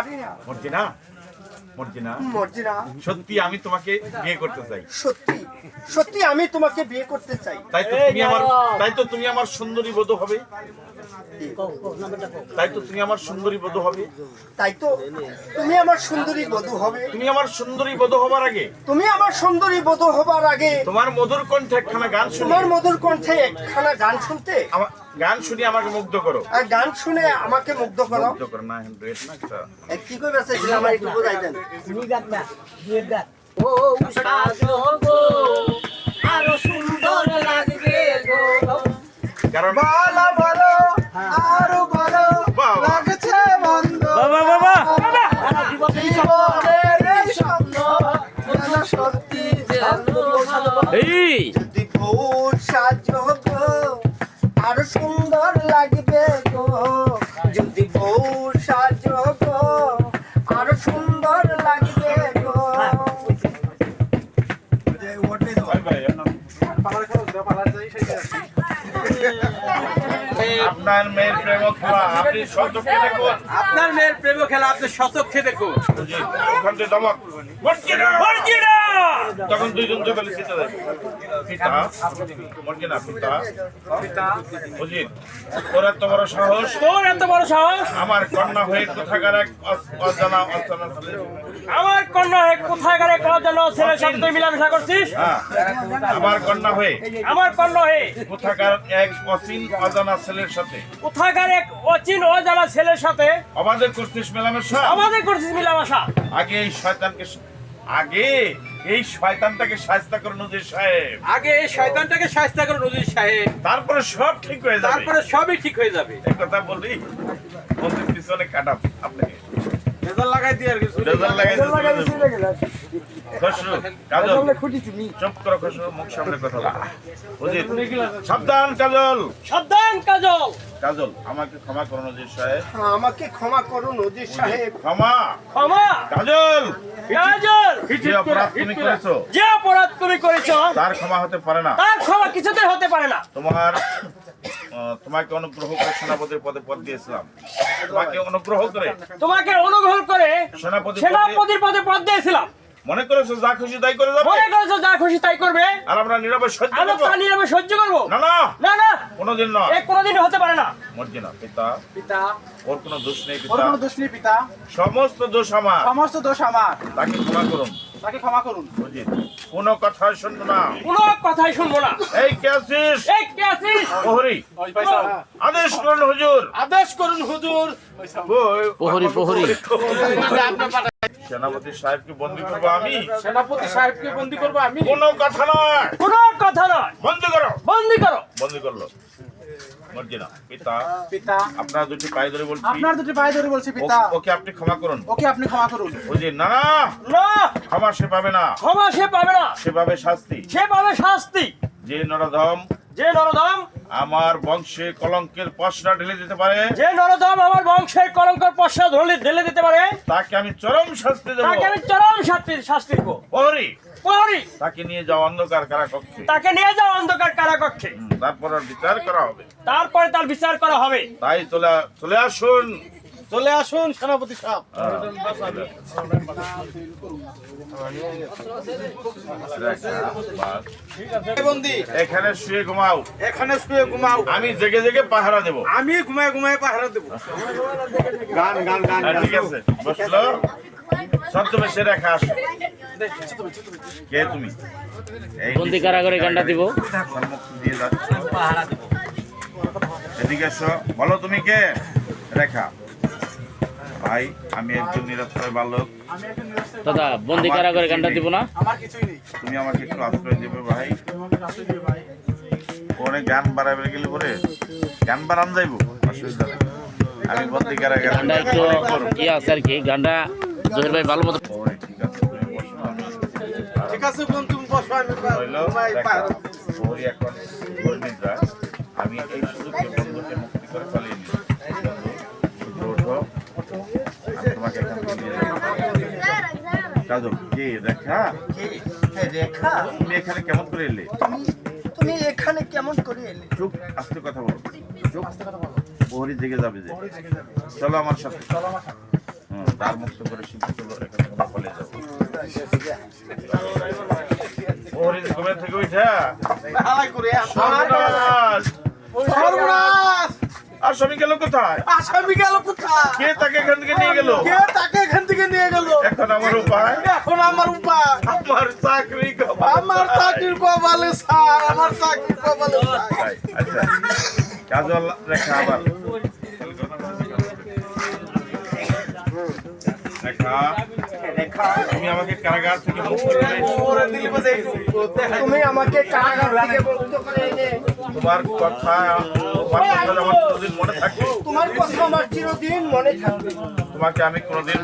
পারি না মর্জিনা? মর্জিনা মর্জিনা। সত্যি আমি তোমাকে বিয়ে করতে চাই। সত্যি। সত্যি আমি তোমাকে বিয়ে করতে চাই। তাই তো তুমি আমার তাই তো তুমি আমার সুন্দরী বধূ হবে। তাই তো তুমি আমার সুন্দরী বধূ হবে। তাই তো তুমি আমার সুন্দরী বধূ হবে। তুমি আমার সুন্দরী বধূ হবার আগে। তুমি আমার সুন্দরী বধূ হবার আগে। তোমার মধুর কণ্ঠে একখানা গান শুনি। তোমার মধুর কণ্ঠে একখানা গান শুনতে। আমার গান শুনি আমাকে মুগ্ধ করো। আর গান শুনে আমাকে মুগ্ধ করো। মুগ্ধ করো না ডুয়েট না একটা। এ, কি করে বেঁচেছিল আমার একটু বোঝাই দেন। ও সাজো গো আরও সুন্দর লাগবে গো। কারণ ভালো ভালো আরও ভালো লাগছে বন্ধ বাবা বাবা সারা এই জীবনের স্বপ্ন। যেন সত্যি যেন ভালো এই যদি বউ সাজো সুন্দর লাগবে গো। যদি বউ সাজো গো আরও সুন্দর লাগবে গো। আপনার মেয়ের প্রেম খেলা আপনি সচক্ষে দেখুন। আপনার মেয়ের প্রেম খেলা আপনি সচক্ষে দেখুন। ওখান থেকে তখন দুইজন পিতা মর্জিনা পিতা পিতা? বুঝিন তোর এত বড় সাহস? তোর এত বড় সাহস? আমার কন্যা হয়ে কোথাকার এক অজানা অজানা। আমার কন্যা হয়ে গেলে করার জন্য ছেলের সাথে তুই মিলামেশা করছিস? হ্যাঁ আমার কন্যা হয়ে আমার কন্যা হয়ে কোথাকার এক অচিন অজানা ছেলের সাথে? কোথাকার এক অচিন অজানা ছেলের সাথে আমাদের করছিস মেলামেশা? আমাদের করছিস মিলামেশা? আগে এই শয়তানকে আগে এই শয়তানটাকে সাজতা করে নজির সাহেব। আগে এই শয়তানটাকে শাস্তা করো নজির সাহেব। তারপরে সব ঠিক হয়ে যাবে। তারপরে সবই ঠিক হয়ে যাবে। এই কথা বলি বন্ধুর পিছনে কাটাম আপনাকে। রেজাল্ট লাগাই দিয়ে আর কিছু রেজাল্ট লাগাই খসরু কাজল। চুপ করো খসরু মুখ সামনে কথা বলো। সাবধান কাজল। সাবধান কাজল। কাজল আমাকে ক্ষমা করো নজির সাহেব। আমাকে ক্ষমা করো নজির সাহেব। ক্ষমা। ক্ষমা! কাজল! কাজল! যে অপরাধ তুমি করেছ। যে অপরাধ তুমি করেছ তার ক্ষমা হতে পারে না। তার ক্ষমা কিছুতেই হতে পারে না। তোমার তোমাকে অনুগ্রহ করে সেনাপতির পদে পদ দিয়েছিলাম। তোমাকে অনুগ্রহ করে তোমাকে অনুগ্রহ করে সেনাপতি সেনাপতির পদে পদ দিয়েছিলাম। মনে করেছ যা খুশি তাই করে যাবে? মনে করেছ যা খুশি তাই করবে? আর আমরা নীরবে সহ্য করব? আমরা তা নীরবে সহ্য করব? না না। না না। কোনোদিন না। এ কোনোদিন হতে পারে না। মর্জিনা পিতা। পিতা। ওর কোনো দোষ নেই পিতা। ওর কোনো দোষ নেই পিতা। সমস্ত দোষ আমার। সমস্ত দোষ আমার। তাকে ক্ষমা করুন। তাকে ক্ষমা করুন। বুঝি কোনো কথা শুনব না। কোনো কথাই শুনব না। এই কে আছিস? এই কে আছিস? প্রহরী। ওই পয়সা। আদেশ করুন হুজুর। আদেশ করুন হুজুর। প্রহরী প্রহরী। সেনাপতি সাহেবকে বন্দি করব আমি? সেনাপতি সাহেবকে বন্দি করব আমি? কোনো কথা নয়। কোনো কথা নয়। বন্দি করো। বন্দি করো। বন্দি করল। মর্জিনা পিতা। পিতা। আপনার দুটি পায়ে ধরে বলছি। আপনার দুটি পায়ে ধরে বলছি পিতা। ওকে আপনি ক্ষমা করুন। ওকে আপনি ক্ষমা করুন। বুঝি না না। না। ক্ষমা সে পাবে না। ক্ষমা সে পাবে না। সে পাবে শাস্তি। সে পাবে শাস্তি। যে নরধম যে নরদম। আমার বংশে কলঙ্কের পশরা ঢেলে দিতে পারে। যে নরদম আমার বংশের কলঙ্কর পশ্চাৎ ধরলে ঢেলে দিতে পারে তাকে আমি চরম শাস্তি দেবো। তাকে আমি চরম শাস্তি শাস্তি দেবো। প্রহরী। প্রহরী। তাকে নিয়ে যাও অন্ধকার কারাকক্ষে। তাকে নিয়ে যাও অন্ধকার কারাকক্ষে। তারপর বিচার করা হবে। তারপরে তার বিচার করা হবে। তাই চলে চলে আসুন। চলে আসুন সেনাপতি সাহেব। এখানে শুয়ে ঘুমাও। এখানে শুয়ে ঘুমাও। আমি জেগে জেগে পাহারা দেব। আমি ঘুমায় ঘুমায় পাহারা দেবো। গান গান গান ঠিক আছে। বসল? ছদ্মবেশে রেখা আসো। কে তুমি? এই বন্দি কারাগারে গানটা দিব। এদিকে এসো। বলো তুমি কে? রেখা। ভাই আমি একজন নিরক্ষর বালক দাদা বন্দি কারাগারে গানটা দিব না? আমার কিছুই নেই। তুমি আমাকে একটু আশ্রয় দেবে ভাই। ওখানে গান বাড়াবে গেলে পরে? গান বাড়ান যাইব? অসুবিধা আমি বন্দি কারাগারে গানটা একটু ইয়ে আছে আর কি গানটা জহির ভাই ভালো মতো ঠিক আছে তুমি বসো আমি ঠিক আছে বন্ধু বসো আমি। আমি এই সুযোগকে বন্ধুকে মুক্তি করে পালিয়ে নিই বন্ধু, শুধু ওঠো। আমি তোমাকে এখান থেকে নিয়ে যাব। কাজল, কে? দেখা কে? রেখা। তুমি এখানে কেমন করে এলে? তুমি তুমি এখানে কেমন করে এলে? চুপ আস্তে কথা বলো। চুপ। প্রহরী জেগে যাবে যে। চলো আমার সাথে। হুম দ্বার মুক্ত করে শিক্ষিত হলো এখান থেকে যাব ওরে ঘুমের থেকে উঠা। হালাই করে সর্বনাশ! সর্বনাশ! আর স্বামী গেল কোথায়? আসামি গেল কোথায়? কে তাকে এখান থেকে নিয়ে গেল? কে তাকে এখান থেকে নিয়ে গেল এখন আমার উপায়? এখন আমার উপায়। আমার চাকরি আমার চাকরির কপালে আমার চাকরির কপালে আচ্ছা। কাজল রেখা আবার। তুমি আমাকে কারাগার থেকে মুক্ত করে ওরে দিলি বাজে একটু। দেখা তুমি আমাকে কারাগার থেকে মুক্ত করে এনে তোমার কথা তোমার কথা আমার কোনোদিন মনে থাকবে। তোমার কথা আমার চিরদিন মনে থাকবে। তোমাকে আমি কোনোদিন